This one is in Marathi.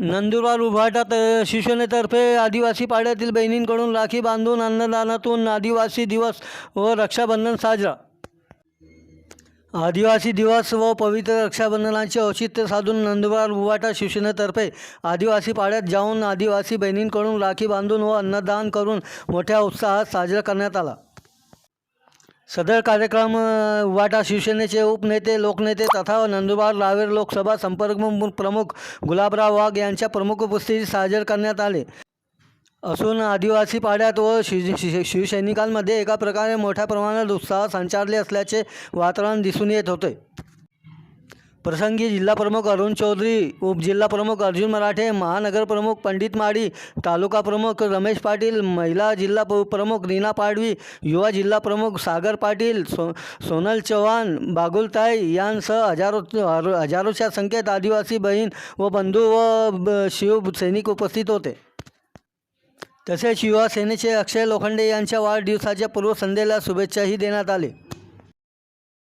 नंदुरबार उभाटात शिवसेनेतर्फे आदिवासी पाड्यातील बहिणींकडून राखी बांधून अन्नदानातून आदिवासी दिवस व रक्षाबंधन साजरा. आदिवासी दिवस व पवित्र रक्षाबंधनाचे औचित्य साधून नंदुरबार उभाटा शिवसेनेतर्फे आदिवासी पाड्यात जाऊन आदिवासी बहिणींकडून राखी बांधून व अन्नदान करून मोठ्या उत्साहात साजरा करण्यात आला. सदर कार्यक्रम वाटा शिवसेनेचे उपनेते लोकनेते तथा नंदुरबार रावेर लोकसभा संपर्क प्रमुख गुलाबराव वाघ यांच्या प्रमुख उपस्थितीत साजर करण्यात आले. असून आदिवासी पाड्यात व शिव शि- शिवसैनिकांमध्ये एका प्रकारे मोठ्या प्रमाणात उत्साह संचारले असल्याचे वातावरण दिसून येत होते. प्रसंगी जिल्हा प्रमुख अरुण चौधरी उपजिल्हा प्रमुख अर्जुन मराठे महानगर प्रमुख पंडित माळी तालुका प्रमुख रमेश पाटील महिला जिल्हा प्रमुख रीना पाडवी युवा जिल्हा प्रमुख सागर पाटील सो सोनल चव्हाण बागुलताई यांसह हजारो हजारोच्या संख्येत आदिवासी बहीण व बंधू व शिवसैनिक उपस्थित होते. तसेच युवा सेनेचे अक्षय लोखंडे यांच्या वाढदिवसाच्या पूर्वसंध्येला शुभेच्छाही देण्यात आली.